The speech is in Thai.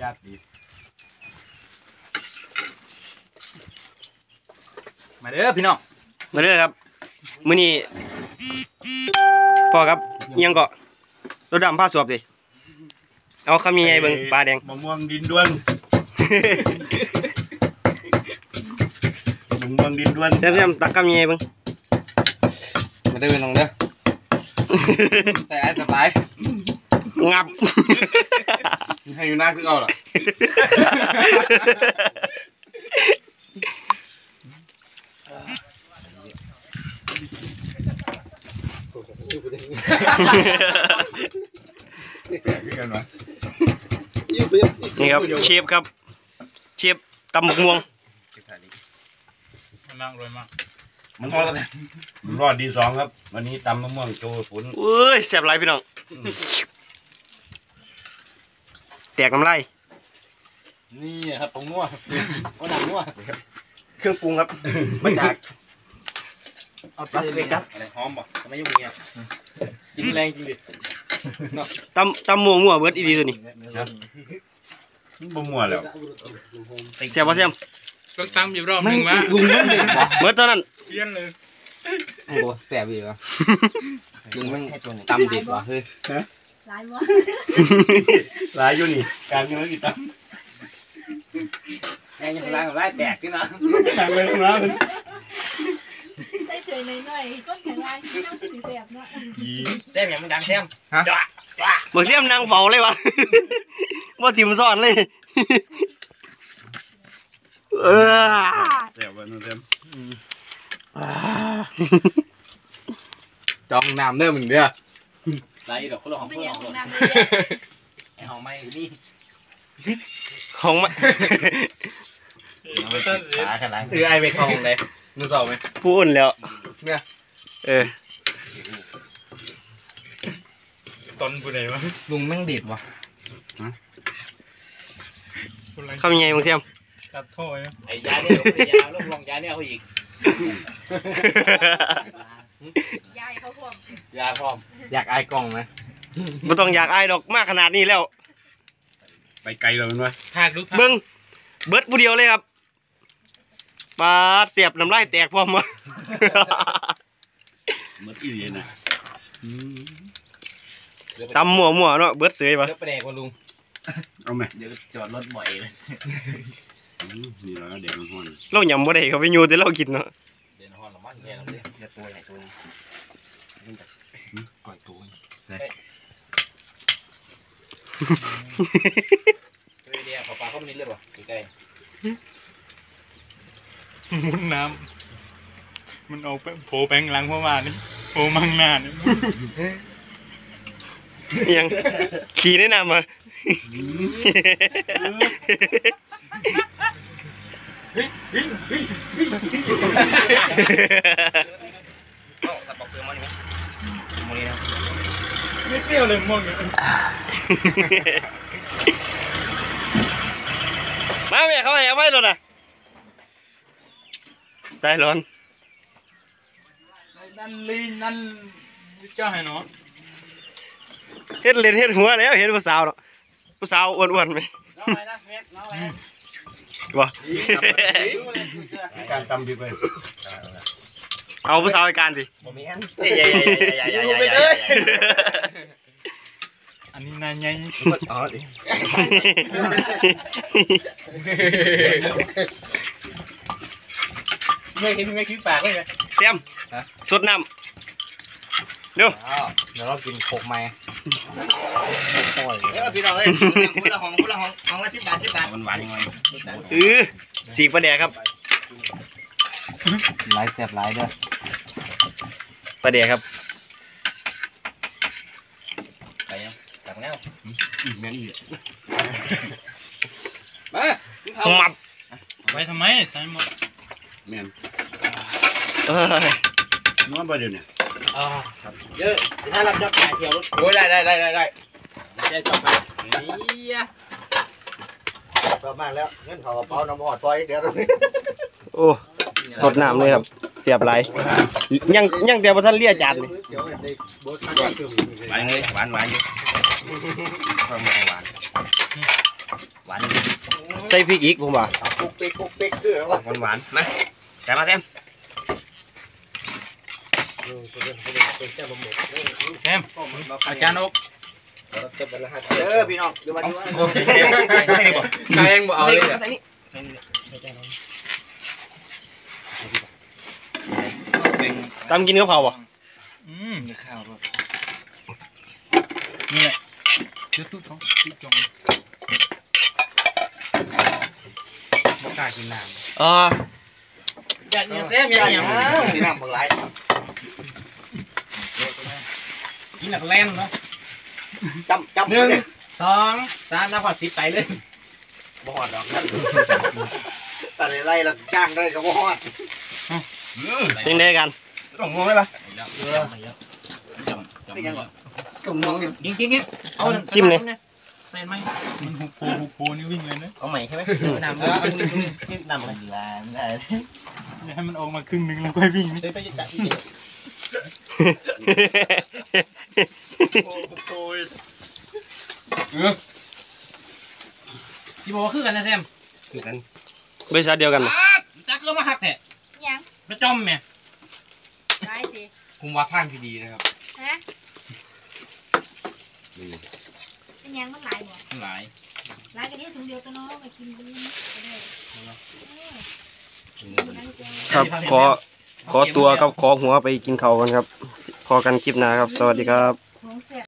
ญาติดีมาเด้อพี่น้องมาเด้อครับมื้อนี้พ่อครับอิหยังเกาะรถดำผ้าสวบดิเอาคำยังไงเบิ่งปลาแดงมะม่วงดินด้วนมะม่วงดินด้วนแซ่บๆตักคำยังไงเบิ่งมาเด้อน้องเด้อใส่ไอ้สบายงับ ให้อยู่หน้าคือเอาหรอพี่กันวะนี่ครับเชฟครับ เชฟตำบักม่วงมันนั่งรวยมากมันรอดมันรอดดีสองครับ วันนี้ตำมะม่วงโชว์ฝนเอ้ยแซ่บหลายพี่น้อง แตกน้ำลายนี่ครับตรงนัวก็หนังนัวเครื่องปรุงครับมาจากเอาลาสเวกัสอะไรหอมป่ะทำไมยุ่งเงี้ยกินแรงจริงดิตำตำม่วงมั่วเบิดอีดีตัวนี้มันบ่มั่วแล้วแซ่บบ่แซ่บก็ตั้งอยู่รอบนึงวะลุงเบิดเลยเบิดเท่านั้นเพี้ยนเลยโอ้แสบอีกวะลุงมันตำดิบวะเฮ้ย หลายวะหลายอยู่นี่ การเงินกี่ตแม่ยังล้างกับไล่แตกขึ้นนะำการเงินมาเป็นใส่เฉยหน่อยๆก้นแข็งแรงที่ต้องสีแสบเนาะกีแซมยังมันดังแซมบ่เสียมนางเฝ้าเลยวะบ่ทิมซ่อนเลย เออเดี๋ยววันนู้นเต็มจองน้ำเด้อมึงเด้อ ไรดอกคนละของไม่เพื่อยังของน้ำเลยไอของไม่นี่ของมาขาขนาดคือไอไปคลองเลยมึงสอบไหมผู้อุ่นแล้วเนี่ย เออตอนผู้ใดวะลุงแม่งดิดวะผู้ใดคำยังไงมึงเสียม ตัดโทษไอยาเนี่ยไอยาลงลงยาเนี่ยเขาอีก ยายเขาพวกยาพร้อม อยากไอกล่องไหมบ่ต้องอยากอายดอกมากขนาดนี้แล้ว ไปไกลแล้วมันวะหากลูกเบิ้งเบิดผู้เดียวเลยครับปาดเสียบน้ำลายแตกพร้อมวะหมดอีเลียนะตำหมัวหมัวๆเนาะเบิดเสยปะเลือกไปแดกว่าลุงเอาไหมเดี๋ยวจอดรถบ่อยเลย อืมนี่แล้วเด็กมันห้อนเราหยำบ่ได้เขาไปอยู่แต่เรากินเนาะ มันแย่แล้วเดี๋ยวตัวใหญ่ตัวนี้ก่อยตัวเฮ้ยเดี๋ยวขอปลาเข้ามานิดเลยป่ะใกล้มุนน้ำมันเอาไปโผล่แปงหลังเข้ามานี่โผล่มังหน้านี่ยังขี่แนะนำมาตัดปอกเปลือกมันนี่มันนี่นะไม่เปรี้ยวเลยม่วงเนี่ยมาแม่เขาให้เอาไว้รถอะใจร้อนนั่นลีนนั่นเจ้าให้เนาะเฮ็ดเล่นเฮ็ดหัวแล้วเห็นผู้สาวเนาะผู้สาวอ้วนๆไหมน้องอะไรนะเม็ดน้องอะไร นะวะการตำดีไปเอาผู้สาวไปการสิผมมีอันเอ้ยให ญ่ใหญ่ใหญ่ใหญ่ใหญ่ใหญ่อันนี้นายใหญ่อ๋อดิไม่คิดไม่คิดปากเลยไหมเสียมสดน้ำเร็วเดี๋ยวเรากินโคกไหมเออพี่น้องเอ้ยคนละห้องคนละห้องห้องละสิบบาทสิบบาทมันหวานยังไงเออสีกปลาแดกครับไลฟ์แซ่บไลฟ์เด้อปลาแดกครับไปยังกลับแล้วอีกแม่งอีกมาหมับไปทำไมใส่หมดแม่นเอ้ยนัวบ่เดี๋ยวนี้ อ่าเยอะถ้ารับจับขายเที่ยวรถโอ้ยได้ได้ได้ได้ได้แค่จับไปนี่ชอบมากแล้วเงินเขากระเป๋าน้ำหอดปล่อยเดี๋ยวเราโอ้สดน้ำเลยครับ เสียบไหลายยังยังแต่บ่ทันเลียจานนี่เดี๋ยวได้โบสข้างได้คือหวานเลยหวานหวานอยู่ความหวานหวานหวานใส่พริกอีกผมว่าปุกเป๊กปุกเป๊กคือว่าหวานหวานมาแต่มาเต็ม แซมอาจารย์อกเออพี่น้องเดี๋ยวมาดูกายเองบ่เอาเลยอะตำกินกับเผาวบ่อืมข้าวนี่แหละจุดตุ๊ดเขาจุดจงบ่กล้ากินน้เอ่อำอย่าอย่าแซ่บอย่าอย่าพี่น้ำบางไร กินหนักแรงเนาะจำจำหนึ่งสองสามแล้วพอสิบไปเลยบ่ฮอดดอกแต่ในไล่เราจ้างได้ก็บ่ฮอดยังได้กันต้องงงไหมล่ะนี่ยังจุ่มน้องจริงจริงเอาซิมเลยใส่ไหมมันหุบโพหุบโพนี่วิ่งเลยนะเอาใหม่ใช่ไหมน้ำนี่น้ำอะไรลาได้อย่าให้มันออกมาครึ่งหนึงแล้วค่อยวิ่งนี่ เดี๋ยวต้องจัดอีกโอ้ยที่บอกว่าคือกันนะแซมคือกันบริษัทเดียวกันบ่จักก็มาหักแท้ยังมาจอมแม่ได้สิผมว่าทางที่ดีนะครับฮะเป็นยังมันหลายบ่หลายหลายกันนี้ถุงเดียวตัวน้องไปกินไปเลยไปเลยเออครับขอ ขอตัวครับขอหัวไปกินข้าวกันครับ พอกันคลิปหน้าครับ สวัสดีครับ